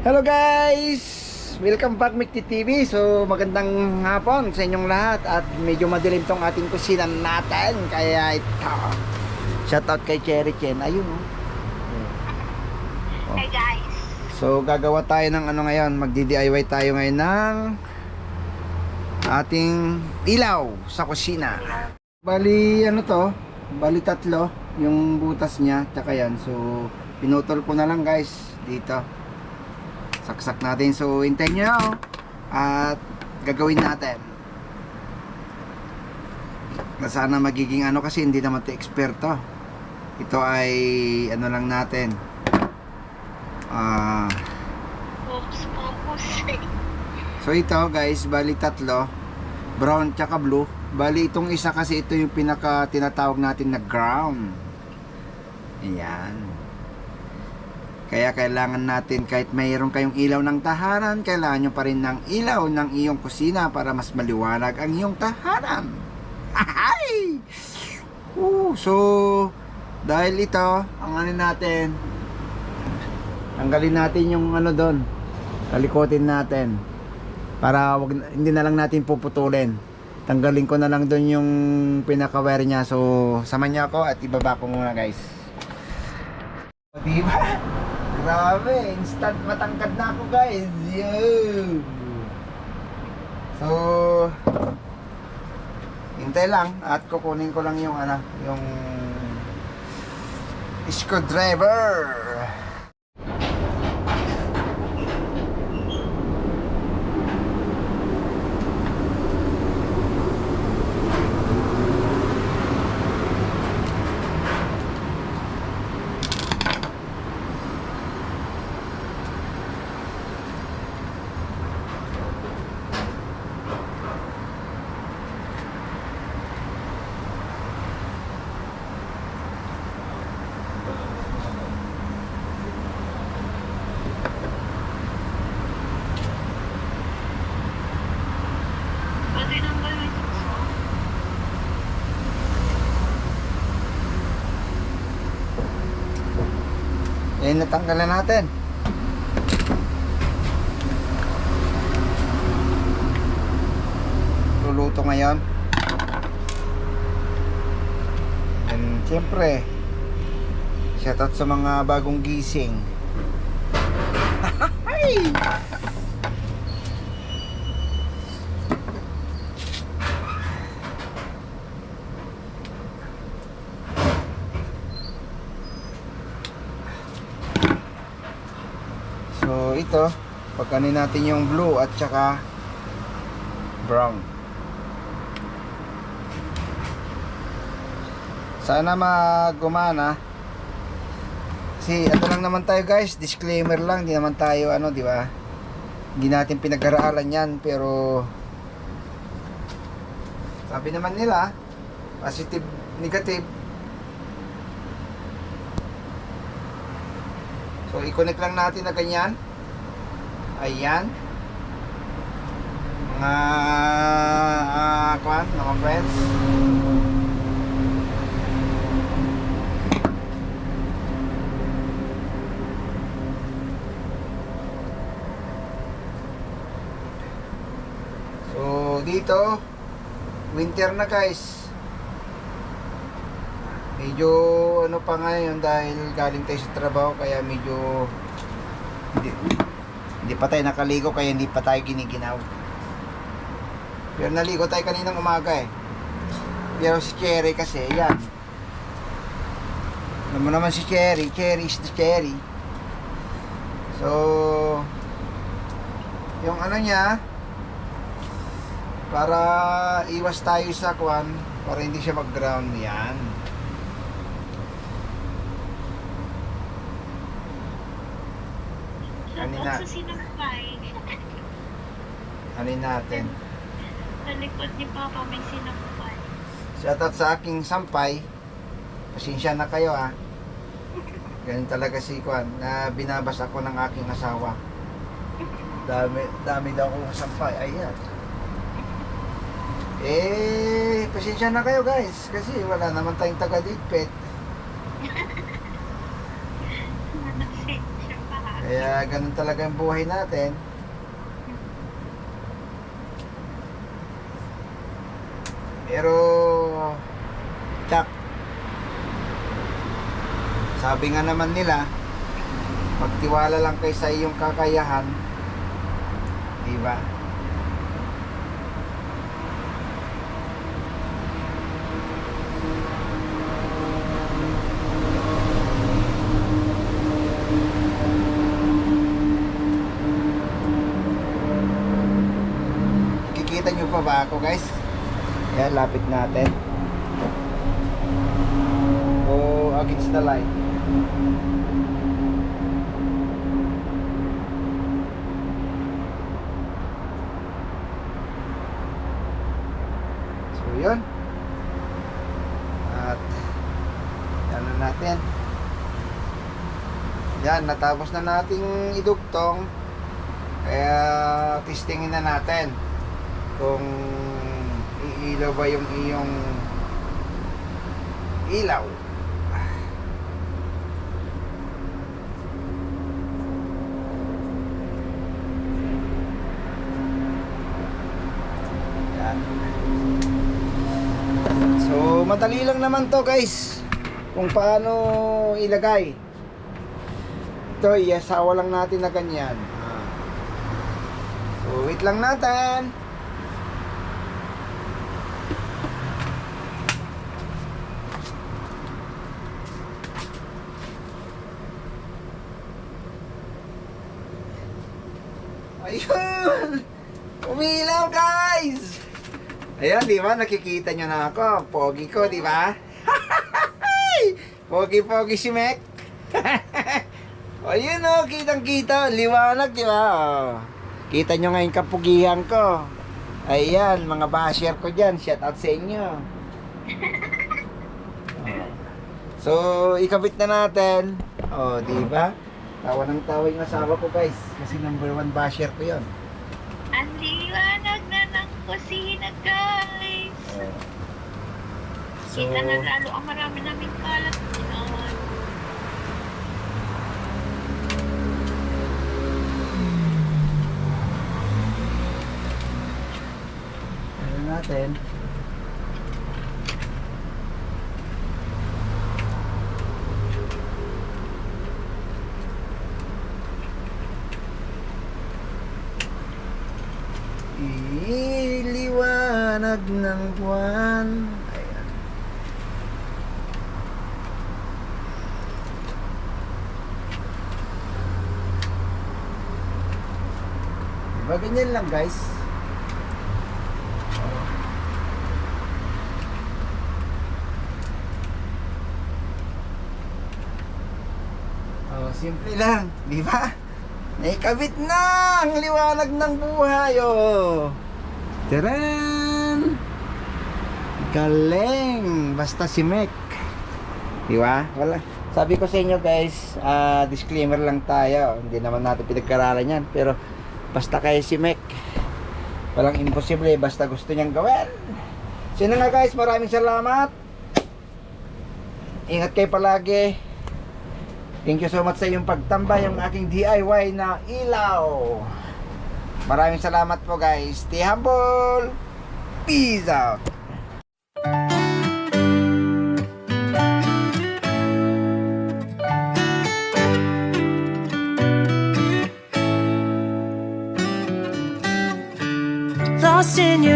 Hello guys! Welcome back Mikti TV. So magandang hapon sa inyong lahat at medyo madilim tong ating kusina natin. Kaya ito. Shout out kay Cherry Chen. Ayun oh. Hey guys. So gagawa tayo ng ano ngayon, magdi-DIY tayo ngayon ng ating ilaw sa kusina. Bali ano to? Bali tatlo yung butas niya, tsaka yan. So pinutol ko na lang guys dito. Saksak natin. So hintayin nyo na, oh. at gagawin natin. Na sana magiging ano kasi hindi naman ito eksperto. Ito ay ano lang natin. Ah focus. So ito guys, bali tatlo. Brown tsaka blue. Bali itong isa kasi ito yung pinaka tinatawag natin na ground. Ayan. Kaya kailangan natin kahit mayroon kayong ilaw ng tahanan, kailangan nyo pa rin ng ilaw ng iyong kusina para mas maliwanag ang iyong tahanan. Uh, so, dahil ito, ang ano natin, tanggalin natin yung ano doon, kalikotin natin para wag, hindi na lang natin puputulin. Tanggalin ko na lang doon yung pinaka wire niya. So samahan niyo ako at ibaba ko muna guys. Diba? Grabe instant matangkad na ako guys Yo! so hintay lang at kukunin ko lang yung ano yung screwdriver Pwede Yan natanggalan natin. Luluto ngayon. And siyempre, shoutout sa mga bagong gising. Ay! So ito, pagkanin natin yung blue at saka brown. Sana magumana. Kasi ano lang naman tayo guys, disclaimer lang, di naman tayo ano, di ba? Hindi natin pinag-aralan 'yan, pero sabi naman nila, positive, negative. So, i-connect lang natin na ganyan. Ayan. Mga, uh, kwan, mga friends. So, dito, winter na guys. Medyo ano pa ngayon dahil galing tayo sa trabaho kaya medyo hindi, hindi pa tayo nakaligo kaya hindi pa tayo giniginaw. Pero naligo tayo kaninang umaga eh. Pero si Cherry kasi, yan. Alam mo naman si Cherry, Cherry is the Cherry. So, yung ano niya, para iwas tayo sa kwan, para hindi siya mag-ground yan. Kanina. Shoutout sa sinampay. Ano natin? Sa likod ni Papa may sinampay. Shoutout sa aking sampay. Pasensya na kayo ah. Ganun talaga si Kwan na binabas ako ng aking asawa. Dami, dami daw kong sampay. Ayan. Eh, pasensya na kayo guys. Kasi wala naman tayong taga-digpet. Nasensya pa. Kaya ganun talaga yung buhay natin. Pero, Chuck, sabi nga naman nila, magtiwala lang kay sa iyong kakayahan. Di ba? Kikita nyo pa ako guys? Yan, lapit natin. O against the light. So yun. At yan na natin. Yan, natapos na nating idugtong. Kaya testingin na natin kung iilaw ba yung iyong ilaw. Yan. So, madali lang naman to guys. Kung paano ilagay. Ito, iasawa lang natin na ganyan. Ah. So, wait lang natin. Ayun! Umilaw guys! Ayan, di ba? Nakikita nyo na ako. Pogi ko, di ba? Pogi-pogi si Mek. Ayun o, kitang-kita. Liwanag, di ba? Oh. Kita nyo ngayon kapugihan ko. Ayan, mga basher ko dyan. Shout out sa inyo. Oh. So, ikabit na natin. Oh, di ba? Tawa ng tawa yung asawa ko, guys. Kasi number one basher ko yon. Ang liwanag na ng kusina, guys. Oh. So, Kita na lalo ang marami naming kalat ngayon. ano natin? Buwan. Ayan. Diba ganyan lang guys? Oh, simple lang, di ba? Naikabit na ang liwanag ng buhay, oh. Taran! Galing! Basta si Mek. Di? Wala. Sabi ko sa inyo guys, ah, disclaimer lang tayo. Hindi naman natin pinagkaralan yan. Pero basta kayo si Mek. Walang imposible, basta gusto niyang gawin. Sino nga guys, maraming salamat. Ingat kayo palagi. Thank you so much sa iyong pagtambay yung aking DIY na ilaw. Maraming salamat po guys. Stay humble. Peace out. trust in your.